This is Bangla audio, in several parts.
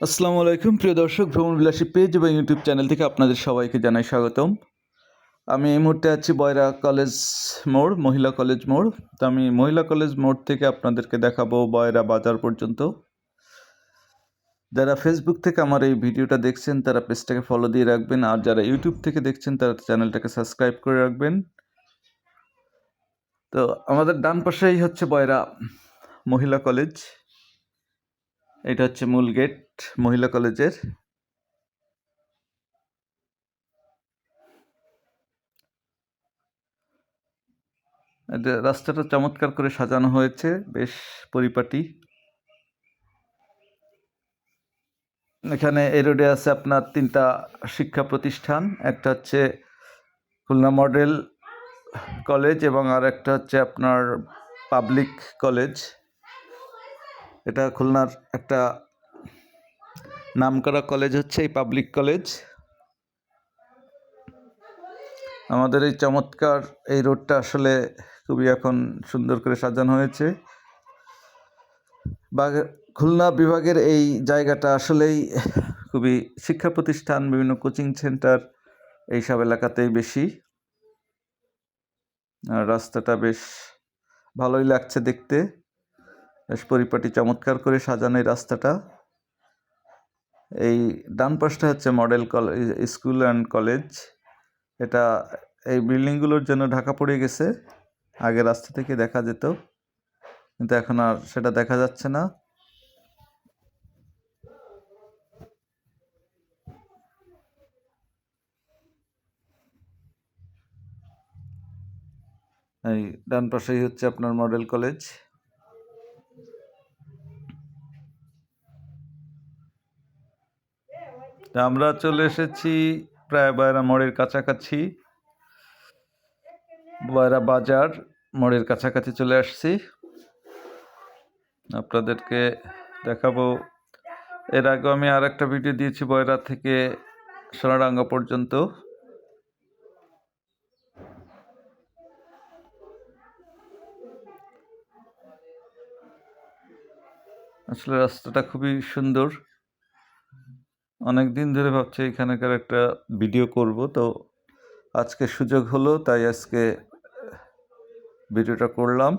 আসসালামু আলাইকুম, প্রিয় দর্শক, ভ্রমণ বিলাসী পেজ এবং ইউটিউব চ্যানেল থেকে আপনাদের সবাইকে জানাই স্বাগতম। আমি এই মুহূর্তে আছি বয়রা কলেজ মোড়, মহিলা কলেজ মোড়। তো আমি মহিলা কলেজ মোড় থেকে আপনাদেরকে দেখাবো বয়রা বাজার পর্যন্ত। যারা ফেসবুক থেকে আমার এই ভিডিওটা দেখছেন, তারা পেজটাকে ফলো দিয়ে রাখবেন। আর যারা ইউটিউব থেকে দেখছেন, তারা চ্যানেলটাকে সাবস্ক্রাইব করে রাখবেন। তো আমাদের ডান পাশেই হচ্ছে বয়রা মহিলা কলেজ। এটা হচ্ছে মূল গেট মহিলা কলেজের। রাস্তাটা চমৎকার করে সাজানো হয়েছে, বেশ পরিপাটি। এখানে এই রোডে আছে আপনার তিনটা শিক্ষা প্রতিষ্ঠান, একটা হচ্ছে খুলনা মডেল কলেজ এবং আর একটা হচ্ছে আপনার পাবলিক কলেজ। এটা খুলনার একটা নামকরা কলেজ হচ্ছে, এই পাবলিক কলেজ আমাদের এই চমৎকার এই রোডটা আসলে খুবই এখন সুন্দর করে সাজানো হয়েছে। খুলনা বিভাগের এই জায়গাটা আসলেই খুবই শিক্ষা প্রতিষ্ঠান, বিভিন্ন কোচিং সেন্টার এইসব এলাকাতেই বেশি। আর রাস্তাটা বেশ ভালোই লাগছে দেখতে। বেশ পরিপাটি, চমৎকার করে সাজানো এই রাস্তাটা। এই ডান পাশটা হচ্ছে model college school and college. এটা, এই বিল্ডিংগুলোর জন্য ঢাকা পড়ে গেছে। আগে রাস্তা থেকে দেখা যেত। কিন্তু এখন আর সেটা দেখা যাচ্ছে না। এই ডান পাশেই হচ্ছে আপনার মডেল কলেজ। তা আমরা চলে এসেছি প্রায় বয়রা মোড়ের কাছাকাছি। বয়রা বাজার মোড়ের কাছাকাছি চলে আসছি। আপনাদেরকে দেখাবো। এর আগে আমি আর একটা ভিডিও দিয়েছি বয়রা থেকে সোনাডাঙ্গা পর্যন্ত। আসলে রাস্তাটা খুবই সুন্দর। অনেক দিন ধরে ভাবছি এখানকার একটা ভিডিও করব। তো আজকে সুযোগ হলো, তাই আজকে ভিডিওটা করলাম।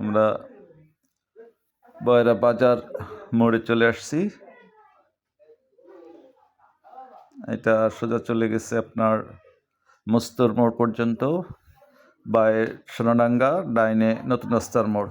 আমরা বয়রা বাজার মোড়ে চলে আসছি। এটা সোজা চলে গেছে আপনার মস্তর মোড় পর্যন্ত, বাই সোনাডাঙ্গা, ডাইনে নতুন রাস্তার মোড়।